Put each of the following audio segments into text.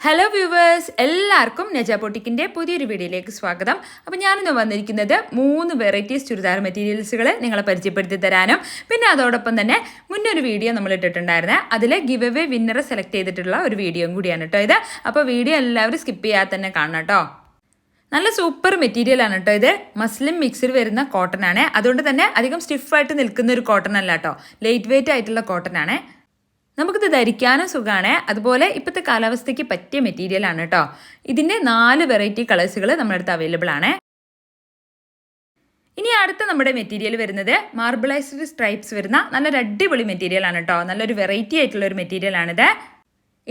Hello viewers എല്ലാവർക്കും നജ പൊട്ടിക്കിന്റെ പുതിയൊരു വീഡിയോയിലേക്ക് സ്വാഗതം. അപ്പോൾ ഞാനിന്ന് വന്നിരിക്കുന്നത് മൂന്ന് വെറൈറ്റീസ് ചുരിദാർ മെറ്റീരിയൽസുകൾ നിങ്ങളെ പരിചയപ്പെടുത്തി തരാനും. പിന്നെ അതോടൊപ്പം തന്നെ മുന്നൊരു വീഡിയോ നമ്മൾ ഇട്ടിട്ടുണ്ടായിരുന്നത് അതിൽ ഗിവ് എവേ വിന്നറെ സെലക്ട് ചെയ്തിട്ടുള്ള ഒരു വീഡിയോയും കൂടിയാണ് കേട്ടോ ഇത്. അപ്പോൾ വീഡിയോ എല്ലാവരും സ്കിപ്പ് ചെയ്യാതെ തന്നെ കാണണം കേട്ടോ നല്ല സൂപ്പർ മെറ്റീരിയൽ ആണ് കേട്ടോ ഇത്. മസ്ലിം മിക്സിൽ വരുന്ന കോട്ടൺ ആണ്. അതുകൊണ്ട് തന്നെ അധികം സ്റ്റിഫായിട്ട് നിൽക്കുന്ന ഒരു കോട്ടൺ അല്ല കേട്ടോ ലൈറ്റ് വെയിറ്റ് ആയിട്ടുള്ള കോട്ടൺ ആണ്. നമുക്കിത് ധരിക്കാനും സുഖമാണ് അതുപോലെ ഇപ്പോഴത്തെ കാലാവസ്ഥയ്ക്ക് പറ്റിയ മെറ്റീരിയൽ ആണ് കേട്ടോ ഇതിന്റെ നാല് വെറൈറ്റി കളേഴ്സുകൾ നമ്മുടെ അടുത്ത് അവൈലബിൾ ആണ്. ഇനി അടുത്ത നമ്മുടെ മെറ്റീരിയൽ വരുന്നത് മാർബിളൈസ്ഡ് സ്ട്രൈപ്സ് വരുന്ന നല്ലൊരു അടിപൊളി മെറ്റീരിയൽ ആണ് കേട്ടോ നല്ലൊരു വെറൈറ്റി ആയിട്ടുള്ള ഒരു മെറ്റീരിയൽ ആണിത്.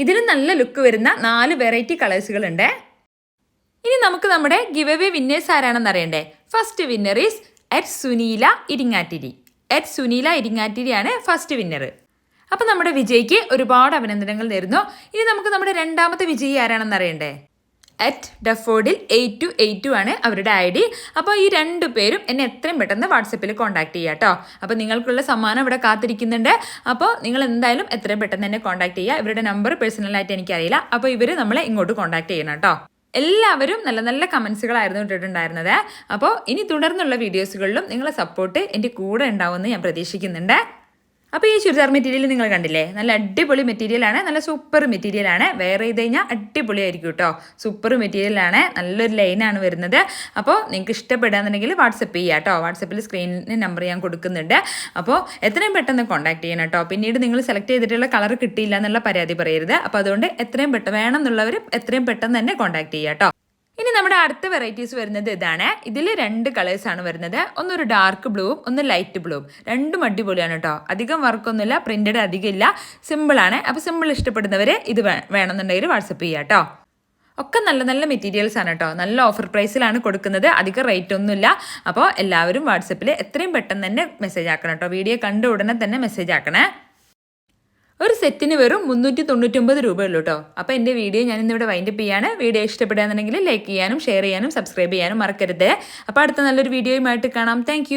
ഇതിന് നല്ല ലുക്ക് വരുന്ന നാല് വെറൈറ്റി കളേഴ്സുകൾ ഉണ്ട്. ഇനി നമുക്ക് നമ്മുടെ ഗിവ് എവേ വിന്നേഴ്സ് ആരാണെന്ന് അറിയണ്ടേ? First winner is at Sunila Iringattiri at Sunila ഇരിങ്ങാറ്റിരിയാണ് first winner അപ്പോൾ നമ്മുടെ വിജയ്ക്ക് ഒരുപാട് അഭിനന്ദനങ്ങൾ നേരുന്നു. ഇനി നമുക്ക് നമ്മുടെ രണ്ടാമത്തെ വിജയി ആരാണെന്ന് അറിയണ്ടേ? അറ്റ് ഡഫോർഡിൽ എയ്റ്റ് ടു എയ്റ്റ് ടു ആണ് അവരുടെ ഐ ഡി. അപ്പോൾ ഈ രണ്ട് പേരും എന്നെ എത്രയും പെട്ടെന്ന് വാട്സപ്പിൽ കോൺടാക്ട് ചെയ്യുക കേട്ടോ അപ്പോൾ നിങ്ങൾക്കുള്ള സമ്മാനം ഇവിടെ കാത്തിരിക്കുന്നുണ്ട്. അപ്പോൾ നിങ്ങൾ എന്തായാലും എത്രയും പെട്ടെന്ന് എന്നെ കോൺടാക്ട് ചെയ്യുക ഇവരുടെ നമ്പർ പേഴ്സണലായിട്ട് എനിക്കറിയില്ല. അപ്പോൾ ഇവർ നമ്മളെ ഇങ്ങോട്ട് കോൺടാക്ട് ചെയ്യണം കേട്ടോ എല്ലാവരും നല്ല നല്ല കമൻസുകളായിരുന്നു ഇട്ടിട്ടുണ്ടായിരുന്നത്. അപ്പോൾ ഇനി തുടർന്നുള്ള വീഡിയോസുകളിലും നിങ്ങളെ സപ്പോർട്ട് എന്റെ കൂടെ ഉണ്ടാവുമെന്ന് ഞാൻ പ്രതീക്ഷിക്കുന്നുണ്ട്. അപ്പോൾ ഈ ചുരിദാർ മെറ്റീരിയൽ നിങ്ങൾ കണ്ടില്ലേ? നല്ല അടിപൊളി മെറ്റീരിയലാണ് നല്ല സൂപ്പർ മെറ്റീരിയലാണ് വെയർ ചെയ്ത് കഴിഞ്ഞാൽ അടിപൊളിയായിരിക്കും കേട്ടോ സൂപ്പർ മെറ്റീരിയലാണ് നല്ലൊരു ലൈനാണ് വരുന്നത്. അപ്പോൾ നിങ്ങൾക്ക് ഇഷ്ടപ്പെടുകയെന്നുണ്ടെങ്കിൽ വാട്സപ്പ് ചെയ്യുക കേട്ടോ വാട്സപ്പിൽ സ്ക്രീനിന് നമ്പർ ഞാൻ കൊടുക്കുന്നുണ്ട്. അപ്പോൾ എത്രയും പെട്ടെന്ന് കോൺടാക്ട് ചെയ്യണം കേട്ടോ പിന്നീട് നിങ്ങൾ സെലക്ട് ചെയ്തിട്ടുള്ള കളർ കിട്ടിയില്ല എന്നുള്ള പരാതി പറയരുത്. അപ്പോൾ അതുകൊണ്ട് എത്രയും പെട്ടെന്ന് വേണം എന്നുള്ളവർ എത്രയും പെട്ടെന്ന് തന്നെ കോൺടാക്ട് ചെയ്യുക കേട്ടോ ഇനി നമ്മുടെ അടുത്ത വെറൈറ്റീസ് വരുന്നത് ഇതാണ്. ഇതിൽ രണ്ട് കളേഴ്സ് ആണ് വരുന്നത്. ഒന്നൊരു ഡാർക്ക് ബ്ലൂവും ഒന്ന് ലൈറ്റ് ബ്ലൂവും രണ്ടും അടിപൊളിയാണ് കേട്ടോ അധികം വർക്കൊന്നുമില്ല പ്രിന്റഡ് അധികം ഇല്ല. സിമ്പിളാണ് അപ്പോൾ സിമ്പിൾ ഇഷ്ടപ്പെടുന്നവർ ഇത് വേണമെന്നുണ്ടെങ്കിൽ വാട്സപ്പ് ചെയ്യുക കേട്ടോ ഒക്കെ നല്ല നല്ല മെറ്റീരിയൽസ് ആണ് കേട്ടോ നല്ല ഓഫർ പ്രൈസിലാണ് കൊടുക്കുന്നത്. അധികം റേറ്റ് ഒന്നുമില്ല. അപ്പോൾ എല്ലാവരും വാട്സപ്പിൽ എത്രയും പെട്ടെന്ന് തന്നെ മെസ്സേജ് ആക്കണം കേട്ടോ വീഡിയോ കണ്ട ഉടനെ തന്നെ മെസ്സേജ് ആക്കണേ. ഒരു സെറ്റിന് വെറും മുന്നൂറ്റി തൊണ്ണൂറ്റൊമ്പത് രൂപയുള്ളൂ കേട്ടോ അപ്പോൾ എന്റെ വീഡിയോ ഞാൻ ഇന്നിവിടെ വൈൻഡപ്പ് ചെയ്യാണ്. വീഡിയോ ഇഷ്ടപ്പെടുകയാണെന്നുണ്ടെങ്കിൽ ലൈക്ക് ചെയ്യാനും ഷെയർ ചെയ്യാനും സബ്സ്ക്രൈബ് ചെയ്യാനും മറക്കരുത്. അപ്പോൾ അടുത്ത നല്ലൊരു വീഡിയോയുമായിട്ട് കാണാം. താങ്ക്